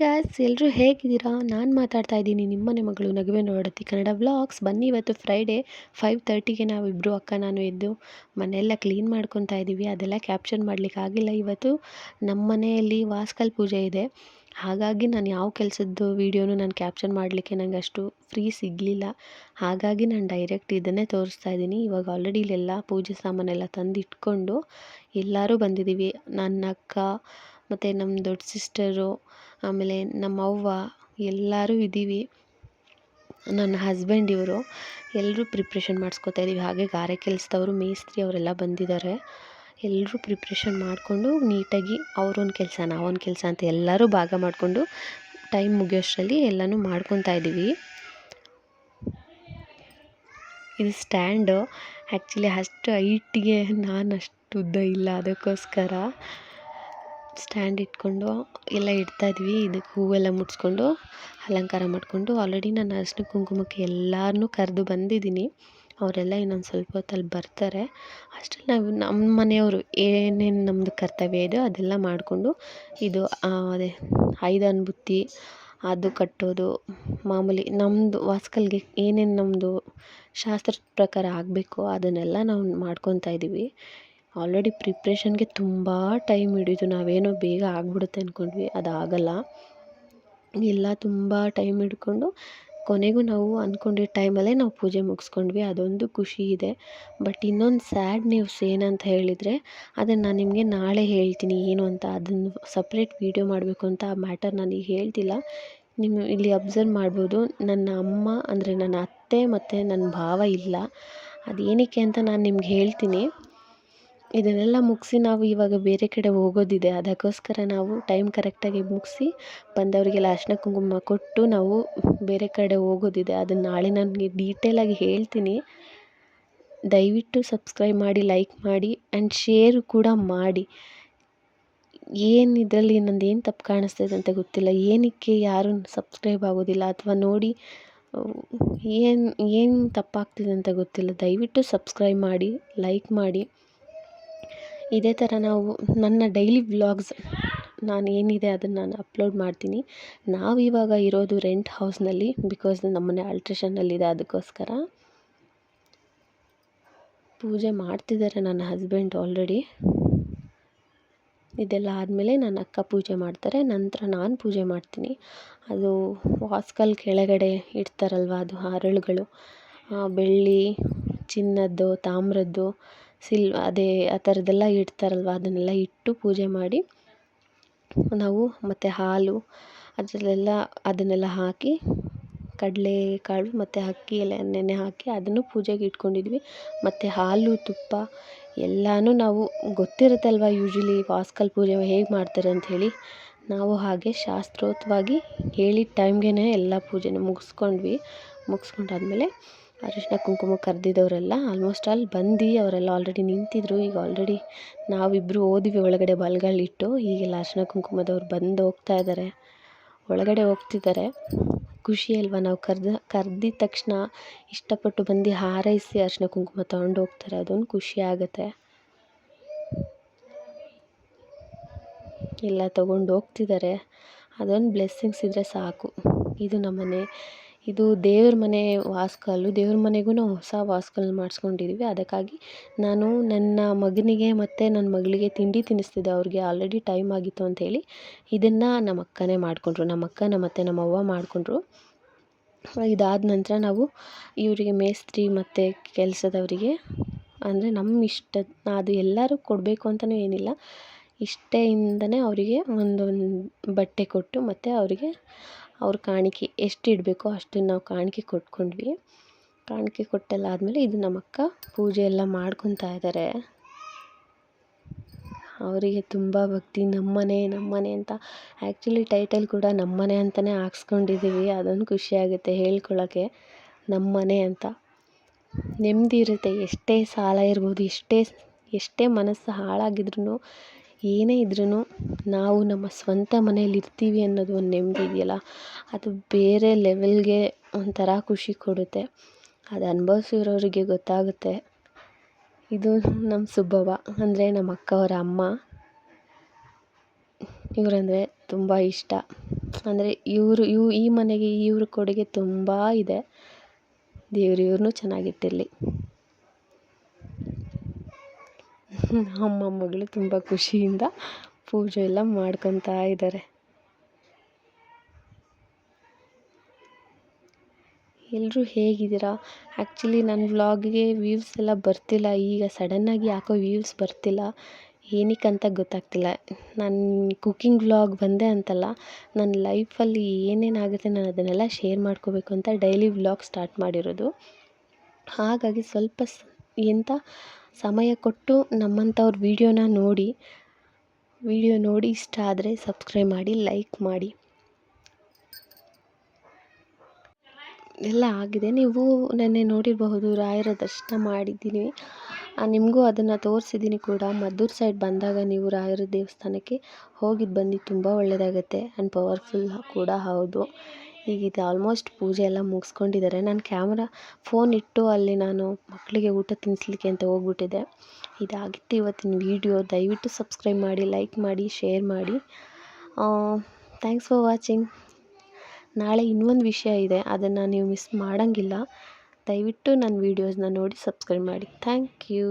Guys ಎಲ್ಲರೂ ಹೇಗಿದ್ದೀರಾ? ನಾನು ಮಾತಾಡ್ತಾ ಇದ್ದೀನಿ ನಿಮ್ಮನೆ ಮಗಳು ನಗುವೆ ನೋಡತಿ ಕನ್ನಡ ವ್ಲಾಗ್ಸ್ ಬನ್ನಿ ಇವತ್ತು ಫ್ರೈಡೇ ಫೈವ್ ತರ್ಟಿಗೆ ನಾವಿಬ್ಬರು ಅಕ್ಕ, ನಾನು ಎದ್ದು ಮನೆಯೆಲ್ಲ ಕ್ಲೀನ್ ಮಾಡ್ಕೊತಾ ಇದ್ದೀವಿ. ಅದೆಲ್ಲ ಕ್ಯಾಪ್ಚರ್ ಮಾಡಲಿಕ್ಕೆ ಆಗಿಲ್ಲ. ಇವತ್ತು ನಮ್ಮ ಮನೆಯಲ್ಲಿ ವಾಸ್ಕಲ್ ಪೂಜೆ ಇದೆ. ಹಾಗಾಗಿ ನಾನು ಯಾವ ಕೆಲಸದ್ದು ವೀಡಿಯೋನು ನಾನು ಕ್ಯಾಪ್ಚರ್ ಮಾಡಲಿಕ್ಕೆ ನನಗೆ ಅಷ್ಟು ಫ್ರೀ ಸಿಗಲಿಲ್ಲ. ಹಾಗಾಗಿ ನಾನು ಡೈರೆಕ್ಟ್ ಇದನ್ನೇ ತೋರಿಸ್ತಾ ಇದ್ದೀನಿ. ಇವಾಗ ಆಲ್ರೆಡಿ ಇಲ್ಲೆಲ್ಲ ಪೂಜೆ ಸಾಮಾನೆಲ್ಲ ತಂದಿಟ್ಕೊಂಡು ಎಲ್ಲರೂ ಬಂದಿದ್ದೀವಿ. ನನ್ನ ಅಕ್ಕ ಮತ್ತು ನಮ್ಮ ದೊಡ್ಡ ಸಿಸ್ಟರು ಆಮೇಲೆ ನಮ್ಮ ಅವ್ವ, ಎಲ್ಲರೂ ಇದ್ದೀವಿ. ನನ್ನ ಹಸ್ಬೆಂಡ್ ಇವರು. ಎಲ್ಲರೂ ಪ್ರಿಪ್ರೇಷನ್ ಮಾಡಿಸ್ಕೋತಾ ಇದ್ದೀವಿ. ಹಾಗೆ ಗಾರೆ ಕೆಲಸದವರು, ಮೇಸ್ತ್ರಿ ಅವರೆಲ್ಲ ಬಂದಿದ್ದಾರೆ. ಎಲ್ಲರೂ ಪ್ರಿಪ್ರೇಷನ್ ಮಾಡಿಕೊಂಡು ನೀಟಾಗಿ ಅವ್ರೊಂದು ಕೆಲಸ, ನಾವೊಂದು ಕೆಲಸ ಅಂತ ಎಲ್ಲರೂ ಭಾಗ ಮಾಡಿಕೊಂಡು ಟೈಮ್ ಮುಗಿಯೋಷ್ಟರಲ್ಲಿ ಎಲ್ಲನೂ ಮಾಡ್ಕೊತಾ ಇದ್ದೀವಿ. ಇದು ಸ್ಟ್ಯಾಂಡು ಆ್ಯಕ್ಚುಲಿ ಅಷ್ಟು ಹೈಟಿಗೆ ನಾನು ಅಷ್ಟು ಉದ್ದ ಇಲ್ಲ ಅದಕ್ಕೋಸ್ಕರ. ಸ್ಟ್ಯಾಂಡ್ ಇಟ್ಕೊಂಡು ಎಲ್ಲ ಇಡ್ತಾಯಿದ್ವಿ ಇದಕ್ಕೆ ಹೂವೆಲ್ಲ ಮುಡಿಸ್ಕೊಂಡು ಅಲಂಕಾರ ಮಾಡಿಕೊಂಡು ಆಲ್ರೆಡಿ ನಾನು ಅರಿಶಿನ ಕುಂಕುಮಕ್ಕೆ ಎಲ್ಲರನ್ನೂ ಕರೆದು ಬಂದಿದ್ದೀನಿ. ಅವರೆಲ್ಲ ಇನ್ನೊಂದು ಸ್ವಲ್ಪ ಹೊತ್ತಲ್ಲಿ ಬರ್ತಾರೆ. ಅಷ್ಟೇ ನಾವು ನಮ್ಮ ಮನೆಯವರು ಏನೇನು ನಮ್ಮದು ಕರ್ತವ್ಯ ಇದೆಯೋ ಅದೆಲ್ಲ ಮಾಡಿಕೊಂಡು ಇದು ಅದೇ ಐದು ಬುತ್ತಿ ಅದು ಕಟ್ಟೋದು, ಮಾಮೂಲಿ ನಮ್ಮದು ವಾಸ್ಕಲ್ಗೆ ಏನೇನು ನಮ್ಮದು ಶಾಸ್ತ್ರದ ಪ್ರಕಾರ ಆಗಬೇಕು ಅದನ್ನೆಲ್ಲ ನಾವು ಮಾಡ್ಕೊತಾ ಇದ್ದೀವಿ. ಆಲ್ರೆಡಿ ಪ್ರಿಪ್ರೇಷನ್ಗೆ ತುಂಬ ಟೈಮ್ ಹಿಡಿದು ನಾವೇನೋ ಬೇಗ ಆಗಿಬಿಡುತ್ತೆ ಅಂದ್ಕೊಂಡ್ವಿ ಅದು ಆಗಲ್ಲ ಎಲ್ಲ ತುಂಬ ಟೈಮ್ ಹಿಡ್ಕೊಂಡು ಕೊನೆಗೂ ನಾವು ಅಂದ್ಕೊಂಡಿದ್ದ ಟೈಮಲ್ಲೇ ನಾವು ಪೂಜೆ ಮುಗಿಸ್ಕೊಂಡ್ವಿ. ಅದೊಂದು ಖುಷಿ ಇದೆ. ಬಟ್ ಇನ್ನೊಂದು ಸ್ಯಾಡ್ ನ್ಯೂಸ್ ಏನಂತ ಹೇಳಿದರೆ, ಅದನ್ನು ನಾನು ನಿಮಗೆ ನಾಳೆ ಹೇಳ್ತೀನಿ. ಏನು ಅಂತ ಅದನ್ನು ಸಪ್ರೇಟ್ ವೀಡಿಯೋ ಮಾಡಬೇಕು ಅಂತ ಆ ಮ್ಯಾಟರ್ ನಾನೀಗ ಹೇಳ್ತಿಲ್ಲ. ನೀವು ಇಲ್ಲಿ ಅಬ್ಸರ್ವ್ ಮಾಡ್ಬೋದು. ನನ್ನ ಅಮ್ಮ ಅಂದರೆ ನನ್ನ ಅತ್ತೆ ಮತ್ತು ನನ್ನ ಭಾವ ಇಲ್ಲ. ಅದೇನಕ್ಕೆ ಅಂತ ನಾನು ನಿಮ್ಗೆ ಹೇಳ್ತೀನಿ. ಇದನ್ನೆಲ್ಲ ಮುಗಿಸಿ ನಾವು ಇವಾಗ ಬೇರೆ ಕಡೆ ಹೋಗೋದಿದೆ. ಅದಕ್ಕೋಸ್ಕರ ನಾವು ಟೈಮ್ ಕರೆಕ್ಟಾಗಿ ಮುಗಿಸಿ ಬಂದವರಿಗೆಲ್ಲ ಅರಿಶಿನ ಕುಂಕುಮ ಕೊಟ್ಟು ನಾವು ಬೇರೆ ಕಡೆ ಹೋಗೋದಿದೆ. ಅದನ್ನು ನಾಳೆ ನನಗೆ ಡೀಟೇಲಾಗಿ ಹೇಳ್ತೀನಿ. ದಯವಿಟ್ಟು ಸಬ್ಸ್ಕ್ರೈಬ್ ಮಾಡಿ ಲೈಕ್ ಮಾಡಿ ಆ್ಯಂಡ್ ಶೇರ್ ಕೂಡ ಮಾಡಿ. ಏನು ಇದರಲ್ಲಿ ನಂದು ಏನು ತಪ್ಪು ಕಾಣಿಸ್ತಿದೆ ಅಂತ ಗೊತ್ತಿಲ್ಲ. ಏನಕ್ಕೆ ಯಾರೂ ಸಬ್ಸ್ಕ್ರೈಬ್ ಆಗೋದಿಲ್ಲ ಅಥವಾ ನೋಡಿ, ಏನು ಏನು ತಪ್ಪಾಗ್ತಿದೆ ಅಂತ ಗೊತ್ತಿಲ್ಲ. ದಯವಿಟ್ಟು ಸಬ್ಸ್ಕ್ರೈಬ್ ಮಾಡಿ ಲೈಕ್ ಮಾಡಿ. ಇದೇ ಥರ ನಾವು ನನ್ನ ಡೈಲಿ ವ್ಲಾಗ್ಸ್ ನಾನು ಏನಿದೆ ಅದನ್ನು ನಾನು ಅಪ್ಲೋಡ್ ಮಾಡ್ತೀನಿ. ನಾವು ಇವಾಗ ಇರೋದು ರೆಂಟ್ ಹೌಸ್ನಲ್ಲಿ ಬಿಕಾಸ್ ನಮ್ಮನೆ ಆಲ್ಟ್ರೇಷನ್ನಲ್ಲಿದೆ ಅದಕ್ಕೋಸ್ಕರ. ಪೂಜೆ ಮಾಡ್ತಿದ್ದಾರೆ ನನ್ನ ಹಸ್ಬೆಂಡ್ ಆಲ್ರೆಡಿ. ಇದೆಲ್ಲ ಆದಮೇಲೆ ನನ್ನ ಅಕ್ಕ ಪೂಜೆ ಮಾಡ್ತಾರೆ, ನಂತರ ನಾನು ಪೂಜೆ ಮಾಡ್ತೀನಿ. ಅದು ವಾಸ್ಕಲ್ ಕೆಳಗಡೆ ಇಡ್ತಾರಲ್ವ, ಅದು ಹರಳುಗಳು. ಬೆಳ್ಳಿ, ಚಿನ್ನದ್ದು, ತಾಮ್ರದ್ದು ಸಿಲ್ ಅದೇ ಆ ಥರದ್ದೆಲ್ಲ ಇಡ್ತಾರಲ್ವ, ಅದನ್ನೆಲ್ಲ ಇಟ್ಟು ಪೂಜೆ ಮಾಡಿ ನಾವು ಮತ್ತು ಹಾಲು ಅದರಲ್ಲೆಲ್ಲ ಅದನ್ನೆಲ್ಲ ಹಾಕಿ ಕಡಲೆಕಾಳು ಮತ್ತು ಅಕ್ಕಿ ಎಲ್ಲ ನೆನೆ ಹಾಕಿ ಅದನ್ನು ಪೂಜೆಗೆ ಇಟ್ಕೊಂಡಿದ್ವಿ. ಮತ್ತು ಹಾಲು, ತುಪ್ಪ ಎಲ್ಲನೂ ನಾವು ಗೊತ್ತಿರುತ್ತಲ್ವ ಯೂಶ್ವಲಿ ವಾಸ್ಕಲ್ ಪೂಜೆ ಹೇಗೆ ಮಾಡ್ತಾರೆ ಅಂಥೇಳಿ ನಾವು ಹಾಗೆ ಶಾಸ್ತ್ರೋತವಾಗಿ ಹೇಳಿದ ಟೈಮ್ಗೆ ಎಲ್ಲ ಪೂಜೆನೂ ಮುಗಿಸ್ಕೊಂಡ್ವಿ. ಮುಗಿಸ್ಕೊಂಡಾದ್ಮೇಲೆ ಅರಿಶಿನ ಕುಂಕುಮ ಕರೆದಿದ್ದವರೆಲ್ಲ ಆಲ್ಮೋಸ್ಟ್ ಆಲ್ ಬಂದು ಅವರೆಲ್ಲ ಆಲ್ರೆಡಿ ನಿಂತಿದ್ದರು ಈಗ ಆಲ್ರೆಡಿ ನಾವಿಬ್ಬರು ಹೋದ್ವಿ ಒಳಗಡೆ ಬಲ್ಗಳಿಟ್ಟು, ಈಗೆಲ್ಲ ಅರಿಶಿನ ಕುಂಕುಮದವ್ರು ಬಂದು ಹೋಗ್ತಾ ಇದ್ದಾರೆ ಒಳಗಡೆ ಹೋಗ್ತಿದ್ದಾರೆ ಖುಷಿ ಅಲ್ವಾ ನಾವು ಕರೆದ, ಕರ್ದಿದ ತಕ್ಷಣ ಇಷ್ಟಪಟ್ಟು ಬಂದು ಹಾರೈಸಿ ಅರಿಶಿನ ಕುಂಕುಮ ತೊಗೊಂಡು ಹೋಗ್ತಾರೆ. ಅದೊಂದು ಖುಷಿ ಆಗುತ್ತೆ. ಎಲ್ಲ ತೊಗೊಂಡು ಹೋಗ್ತಿದ್ದಾರೆ ಅದೊಂದು ಬ್ಲೆಸ್ಸಿಂಗ್ಸ್ ಇದ್ದರೆ ಸಾಕು. ಇದು ನಮ್ಮನೆ ಇದು ದೇವ್ರ ಮನೆ ವಾಸ್ಕಲ್ಲು. ದೇವ್ರ ಮನೆಗೂ ನಾವು ಹೊಸ ವಾಸ್ಕಲ್ ಮಾಡಿಸ್ಕೊಂಡಿದ್ದೀವಿ ಅದಕ್ಕಾಗಿ ನಾನು ನನ್ನ ಮಗನಿಗೆ ಮತ್ತು ನನ್ನ ಮಗಳಿಗೆ ತಿಂಡಿ ತಿನ್ನಿಸ್ತಿದ್ದೆ ಅವ್ರಿಗೆ ಆಲ್ರೆಡಿ ಟೈಮ್ ಆಗಿತ್ತು ಅಂಥೇಳಿ ಇದನ್ನು ನಮ್ಮ ಅಕ್ಕನೇ ಮಾಡಿಕೊಂಡ್ರು. ನಮ್ಮ ಅಕ್ಕ ನಮ್ಮ ಅತ್ತೆ ನಮ್ಮ ಅವ್ವ ಮಾಡಿಕೊಂಡ್ರು. ಇದಾದ ನಂತರ ನಾವು ಇವರಿಗೆ ಮೇಸ್ತ್ರಿ ಮತ್ತು ಕೆಲಸದವರಿಗೆ ಅಂದರೆ ನಮ್ಮ ಇಷ್ಟ, ಅದು ಎಲ್ಲರೂ ಕೊಡಬೇಕು ಅಂತಲೂ ಏನಿಲ್ಲ. ಇಷ್ಟೆಯಿಂದನೇ ಅವರಿಗೆ ಒಂದೊಂದು ಬಟ್ಟೆ ಕೊಟ್ಟು ಮತ್ತು ಅವರಿಗೆ ಅವ್ರ ಕಾಣಿಕೆ ಎಷ್ಟು ಇಡಬೇಕೋ ಅಷ್ಟನ್ನು ನಾವು ಕಾಣಿಕೆ ಕೊಟ್ಕೊಂಡ್ವಿ. ಕಾಣಿಕೆ ಕೊಟ್ಟೆಲ್ಲ ಆದಮೇಲೆ ಇದು ನಮ್ಮಕ್ಕ ಪೂಜೆ ಎಲ್ಲ ಮಾಡ್ಕೊತಾ ಇದ್ದಾರೆ ಅವರಿಗೆ ತುಂಬ ಭಕ್ತಿ, ನಮ್ಮನೆ ನಮ್ಮನೆ ಅಂತ. ಆ್ಯಕ್ಚುಲಿ ಟೈಟಲ್ ಕೂಡ ನಮ್ಮನೆ ಅಂತಲೇ ಹಾಕ್ಸ್ಕೊಂಡಿದ್ದೀವಿ ಅದೊಂದು ಖುಷಿ ಆಗುತ್ತೆ ಹೇಳ್ಕೊಳ್ಳೋಕ್ಕೆ ನಮ್ಮನೆ ಅಂತ. ನೆಮ್ಮದಿ ಇರುತ್ತೆ. ಎಷ್ಟೇ ಸಾಲ ಇರ್ಬೋದು, ಎಷ್ಟೇ ಎಷ್ಟೇ ಮನಸ್ಸು ಹಾಳಾಗಿದ್ರೂ ಏನೇ ಇದ್ರೂ ನಾವು ನಮ್ಮ ಸ್ವಂತ ಮನೇಲಿ ಇರ್ತೀವಿ ಅನ್ನೋದು ಒಂದು ನೆಮ್ಮದಿ ಇದೆಯಲ್ಲ? ಅದು ಬೇರೆ ಲೆವೆಲ್ಗೆ ಒಂಥರ ಖುಷಿ ಕೊಡುತ್ತೆ. ಅದು ಅನುಭವ್ಸಿರೋರಿಗೆ ಗೊತ್ತಾಗುತ್ತೆ. ಇದು ನಮ್ಮ ಸುಬ್ಬವ್ವ ಅಂದರೆ ನಮ್ಮ ಅಕ್ಕ, ಅವರ ಅಮ್ಮ. ಇವರಂದರೆ ತುಂಬ ಇಷ್ಟ. ಅಂದರೆ ಇವರು, ಇವು, ಈ ಮನೆಗೆ ಇವ್ರ ಕೊಡುಗೆ ತುಂಬ ಇದೆ. ದೇವ್ರು ಇವ್ರನ್ನೂ ಚೆನ್ನಾಗಿಟ್ಟಿರಲಿ. ನಮ್ಮ ಮಗಳು ತುಂಬ ಖುಷಿಯಿಂದ ಪೂಜೆ ಎಲ್ಲ ಮಾಡ್ಕೊತಾ ಇದ್ದಾರೆ. ಎಲ್ಲರೂ ಹೇಗಿದ್ದೀರಾ? ಆ್ಯಕ್ಚುಲಿ ನನ್ನ ವ್ಲಾಗ್ಗೆ ವ್ಯೂವ್ಸ್ ಎಲ್ಲ ಬರ್ತಿಲ್ಲ. ಈಗ ಸಡನ್ನಾಗಿ ಯಾಕೋ ವ್ಯೂವ್ಸ್ ಬರ್ತಿಲ್ಲ. ಏನಕ್ಕಂತ ಗೊತ್ತಾಗ್ತಿಲ್ಲ. ನಾನು ಕುಕ್ಕಿಂಗ್ ವ್ಲಾಗ್ ಬಂದೆ ಅಂತಲ್ಲ ನನ್ನ ಲೈಫಲ್ಲಿ ಏನೇನಾಗುತ್ತೆ ನಾನು ಅದನ್ನೆಲ್ಲ ಶೇರ್ ಮಾಡ್ಕೋಬೇಕು ಅಂತ ಡೈಲಿ ವ್ಲಾಗ್ ಸ್ಟಾರ್ಟ್ ಮಾಡಿರೋದು. ಹಾಗಾಗಿ ಸ್ವಲ್ಪ ಎಂಥ ಸಮಯ ಕೊಟ್ಟು ನಮ್ಮಂಥವ್ರ ವೀಡಿಯೋನ ನೋಡಿ, ವೀಡಿಯೋ ನೋಡಿ ಇಷ್ಟ ಆದರೆ ಸಬ್ಸ್ಕ್ರೈಬ್ ಮಾಡಿ, ಲೈಕ್ ಮಾಡಿ. ಎಲ್ಲ ಆಗಿದೆ. ನೀವು ನೆನ್ನೆ ನೋಡಿರಬಹುದು, ರಾಯರ ದರ್ಶನ ಮಾಡಿದ್ದೀನಿ. ನಿಮಗೂ ಅದನ್ನು ತೋರಿಸಿದ್ದೀನಿ ಕೂಡ. ಮದ್ದೂರು ಸೈಡ್ ಬಂದಾಗ ನೀವು ರಾಯರ ದೇವಸ್ಥಾನಕ್ಕೆ ಹೋಗಿದ್ದು ಬನ್ನಿ ತುಂಬ ಒಳ್ಳೆಯದಾಗತ್ತೆ ಆ್ಯಂಡ್ ಪವರ್ಫುಲ್ ಕೂಡ ಹೌದು. ಈಗ ಇದು ಆಲ್ಮೋಸ್ಟ್ ಪೂಜೆ ಎಲ್ಲ ಮುಗಿಸ್ಕೊಂಡಿದ್ದಾರೆ. ನಾನು ಕ್ಯಾಮ್ರಾ ಫೋನ್ ಇಟ್ಟು ಅಲ್ಲಿ ನಾನು ಮಕ್ಕಳಿಗೆ ಊಟ ತಿನ್ನಿಸ್ಲಿಕ್ಕೆ ಅಂತ ಹೋಗ್ಬಿಟ್ಟಿದ್ದೆ. ಇದಾಗಿತ್ತು ಇವತ್ತಿನ ವೀಡಿಯೋ. ದಯವಿಟ್ಟು ಸಬ್ಸ್ಕ್ರೈಬ್ ಮಾಡಿ, ಲೈಕ್ ಮಾಡಿ, ಶೇರ್ ಮಾಡಿ. Thanks for watching. ನಾಳೆ ಇನ್ನೊಂದು ವಿಷಯ ಇದೆ. ಅದನ್ನು ನೀವು ಮಿಸ್ ಮಾಡೋಂಗಿಲ್ಲ. ದಯವಿಟ್ಟು ನನ್ನ ವೀಡಿಯೋಸ್ನ ನೋಡಿ ಸಬ್ಸ್ಕ್ರೈಬ್ ಮಾಡಿ. Thank you.